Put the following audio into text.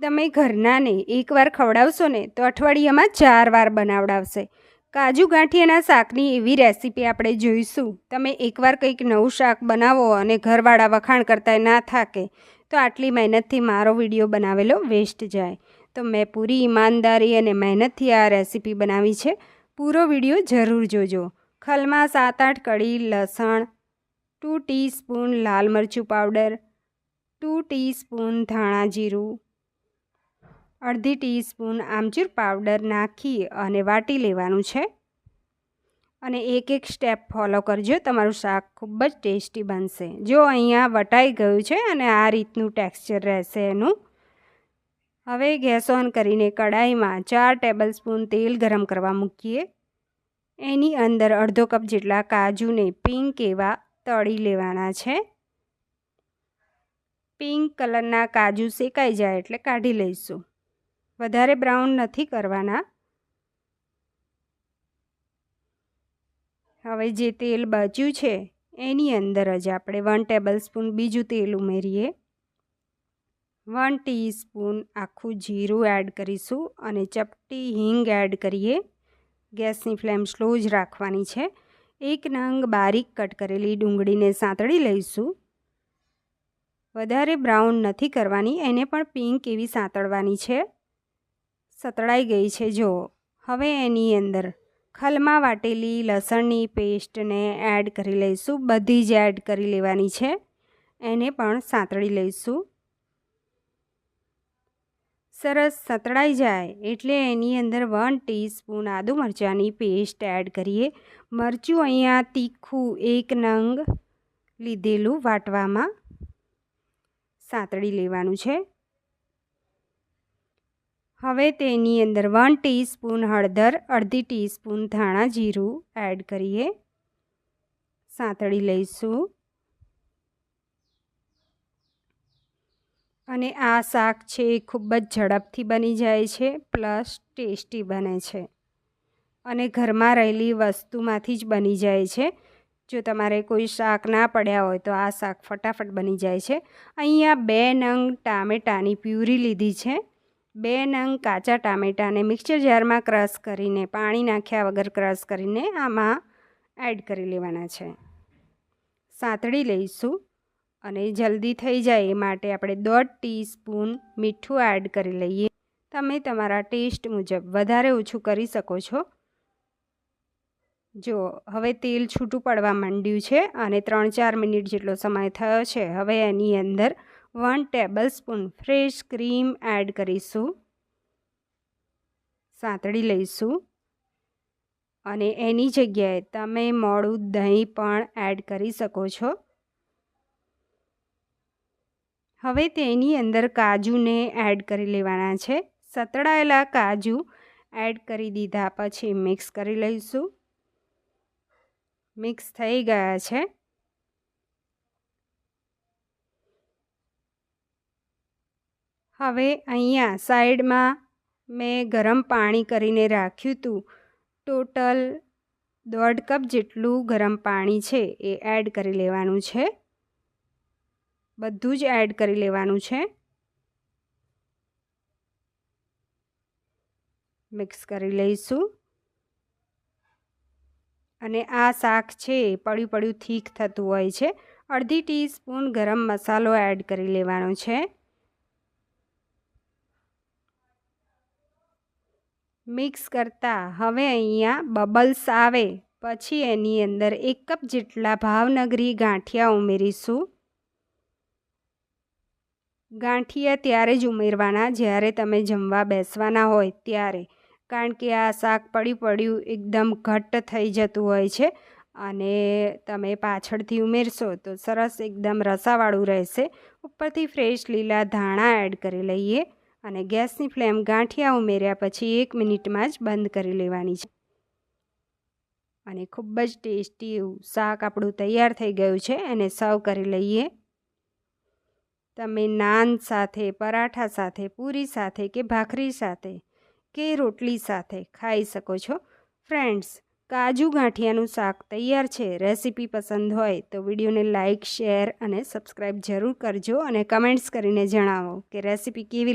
તમે ઘરનાને એકવાર ખવડાવશો ને તો અઠવાડિયામાં ચાર વાર બનાવડાવશે. કાજુ ગાંઠિયાના શાકની એવી રેસીપી આપણે જોઈશું. તમે એકવાર કંઈક નવું શાક બનાવો અને ઘરવાળા વખાણ કરતા ના થાકે, તો આટલી મહેનતથી મારો વીડિયો બનાવેલો વેસ્ટ જાય. તો મેં પૂરી ઈમાનદારી અને મહેનતથી આ રેસીપી બનાવી છે. પૂરો વીડિયો જરૂર જોજો. ખલમાં સાત આઠ કળી લસણ, ટુ ટીસ્પૂન લાલ મરચું પાવડર, ટુ ટીસ્પૂન ધાણા જીરું અડધી ટીસ્પૂન આમચૂર પાવડર નાખી અને વાટી લેવાનું છે. અને એક એક સ્ટેપ ફોલો કરજો, તમારું શાક ખૂબ જ ટેસ્ટી બનશે. જો અહીંયા વટાઈ ગયું છે અને આ રીતનું ટેક્સચર રહેશે એનું. હવે ગેસ ઓન કરીને કડાઈમાં ચાર ટેબલ સ્પૂન તેલ ગરમ કરવા મૂકીએ. એની અંદર અડધો કપ જેટલા કાજુને પિંક એવા તળી લેવાના છે. પિંક કલરના કાજુ શેકાઈ જાય એટલે કાઢી લઈશું. વધારે બ્રાઉન નથી કરવાના. હવે જે તેલ બચ્યું છે, એની અંદર જ આપણે વન ટેબલ સ્પૂન બીજું તેલ ઉમેરીએ. વન ટીસ્પૂન આખું જીરું એડ કરીશું અને ચપટી હિંગ એડ કરીએ. ગેસની ફ્લેમ સ્લો જ રાખવાની છે. એક નંગ બારીક કટ કરેલી ડુંગળીને સાંતળી લઈશું. વધારે બ્રાઉન નથી કરવાની, એને પણ પિંક એવી સાંતળવાની છે. સતળાઈ ગઈ છે જો હવે એની અંદર ખલમાં વાટેલી લસણની પેસ્ટને એડ કરી લઈશું. બધી જ એડ કરી લેવાની છે. એને પણ સાંતળી લઈશું. સરસ સતળાઈ જાય એટલે એની અંદર વન ટીસ્પૂન આદુ મરચાંની પેસ્ટ એડ કરીએ. મરચું અહીંયા તીખું એક નંગ લીધેલું વાટવામાં સાંતળી લેવાનું છે. હવે તેની અંદર વન ટીસ્પૂન હળદર, અડધી ટીસ્પૂન ધાણા જીરું એડ કરીએ. સાંતળી લઈશું. અને આ શાક છે એ ખૂબ જ ઝડપથી બની જાય છે પ્લસ ટેસ્ટી બને છે. અને ઘરમાં રહેલી વસ્તુમાંથી જ બની જાય છે. જો તમારે કોઈ શાક ના પડ્યા હોય તો આ શાક ફટાફટ બની જાય છે. અહીંયા બે નંગ ટામેટાની પ્યુરી લીધી છે. બે નંગ કાચા ટામેટાને મિક્સર જારમાં ક્રશ કરીને, પાણી નાખ્યા વગર ક્રશ કરીને આમાં એડ કરી લેવાના છે. સાંતળી લઈશું અને જલ્દી થઈ જાય એ માટે આપણે દોઢ ટીસ્પૂન મીઠું એડ કરી લઈએ. તમે તમારા ટેસ્ટ મુજબ વધારે ઓછું કરી શકો છો. જો, હવે તેલ છૂટું પડવા માંડ્યું છે અને ત્રણ ચાર મિનિટ જેટલો સમય થયો છે, હવે એની અંદર one table spoon fresh cream add કરીશું. સાંતળી લઈશું. અને એની જગ્યાએ તમે મોડું દહીં પણ એડ કરી શકો છો. હવે તેની અંદર કાજુને એડ કરી લેવાના છે. સતળાયેલા કાજુ એડ કરી દીધા પછી મિક્સ કરી લઈશું. મિક્સ થઈ ગયા છે. હવે અહીંયા સાઈડમાં મેં ગરમ પાણી કરીને રાખ્યું હતું ટોટલ દોઢ કપ જેટલું ગરમ પાણી છે એ એડ કરી લેવાનું છે. બધું જ એડ કરી લેવાનું છે. મિક્સ કરી લઈશું. અને આ શાક છે પડ્યું પડ્યું થીક થતું હોય છે. અડધી ટીસ્પૂન ગરમ મસાલો એડ કરી લેવાનો છે. મિક્સ કરતાં હવે અહીંયા બબલ્સ આવે. પછી એની અંદર એક કપ જેટલા ભાવનગરી ગાંઠિયા ઉમેરીશું. ગાંઠિયા ત્યારે જ ઉમેરવાના જ્યારે તમે જમવા બેસવાના હોય ત્યારે. કારણ કે આ શાક પડ્યું પડ્યું એકદમ ઘટ્ટ થઈ જતું હોય છે અને તમે પાછળથી ઉમેરશો તો સરસ એકદમ રસાવાળું રહેશે. ઉપરથી ફ્રેશ લીલા ધાણા એડ કરી લઈએ. અને ગેસની ફ્લેમ ગાંઠિયા ઉમેર્યા પછી એક મિનિટમાં જ બંધ કરી લેવાની છે. અને ખૂબ જ ટેસ્ટી એવું શાક આપણું તૈયાર થઈ ગયું છે, એને સર્વ કરી લઈએ. તમે નાન સાથે, પરાઠા સાથે, પૂરી સાથે કે ભાખરી સાથે કે રોટલી સાથે ખાઈ શકો છો. ફ્રેન્ડ્સ, કાજુ ગાંઠિયાનું શાક તૈયાર છે, રેસીપી પસંદ હોય તો વિડીયોને લાઇક શેર અને સબસ્ક્રાઈબ જરૂર કરજો અને કમેન્ટ્સ કરીને જણાવો કે રેસીપી કેવી લાગે.